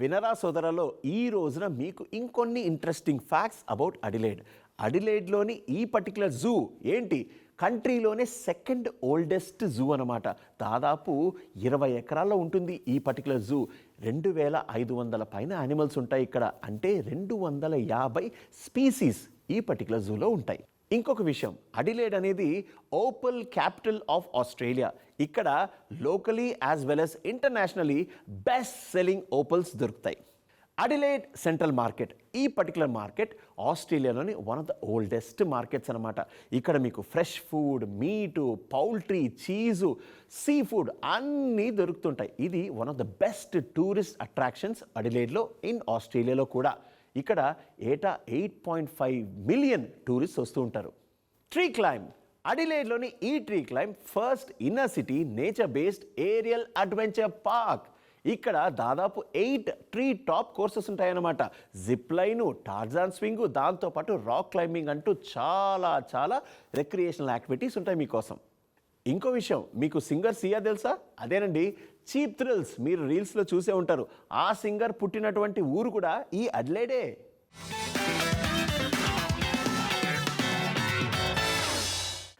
వినరా సోదరలో ఈ రోజున మీకు ఇంకొన్ని ఇంట్రెస్టింగ్ ఫ్యాక్ట్స్ అబౌట్ అడిలేడ్ అడిలేడ్లోని ఈ పర్టికులర్ జూ ఏంటి? కంట్రీలోనే సెకండ్ ఓల్డెస్ట్ జూ అనమాట దాదాపు ఇరవై ఎకరాల్లో ఉంటుంది ఈ పర్టికులర్ జూ రెండు వేల ఐదు వందల పైన యానిమల్స్ ఉంటాయి ఇక్కడ. అంటే రెండు వందల యాభై స్పీసీస్ ఈ పర్టికులర్ జూలో ఉంటాయి. ఇంకొక విషయం. అడిలేడ్ అనేది ఓపల్ క్యాపిటల్ ఆఫ్ ఆస్ట్రేలియా. ఇక్కడ locally as well as internationally best selling opals దొరుకుతాయి. అడిలేడ్ సెంట్రల్ మార్కెట్ ఈ పర్టికులర్ మార్కెట్ ఆస్ట్రేలియాలోని one of the oldest markets అనమాట ఇక్కడ మీకు fresh food meat poultry cheese sea food అన్నీ దొరుకుతుంటాయి. ఇది one of the best tourist attractions అడిలేడ్లో in ఆస్ట్రేలియాలో కూడా. ఇక్కడ ఏటా eight point five million tourist వస్తూ ఉంటారు. ట్రీ క్లైమ్ అడిలేడ్లోని ఈ tree climb first inner city nature based aerial adventure park. ఇక్కడ దాదాపు ఎయిట్ ట్రీ టాప్ కోర్సెస్ ఉంటాయన్నమాట. జిప్ లైను టార్జాన్ స్వింగ్ దాంతోపాటు రాక్ క్లైంబింగ్ అంటూ చాలా చాలా రిక్రియేషనల్ యాక్టివిటీస్ ఉంటాయి మీకోసం. ఇంకో విషయం మీకు సింగర్ సియా తెలుసా? అదేనండి చీప్ థ్రిల్స్ మీరు రీల్స్లో చూసే ఉంటారు. ఆ సింగర్ పుట్టినటువంటి ఊరు కూడా ఈ అడ్లేడే.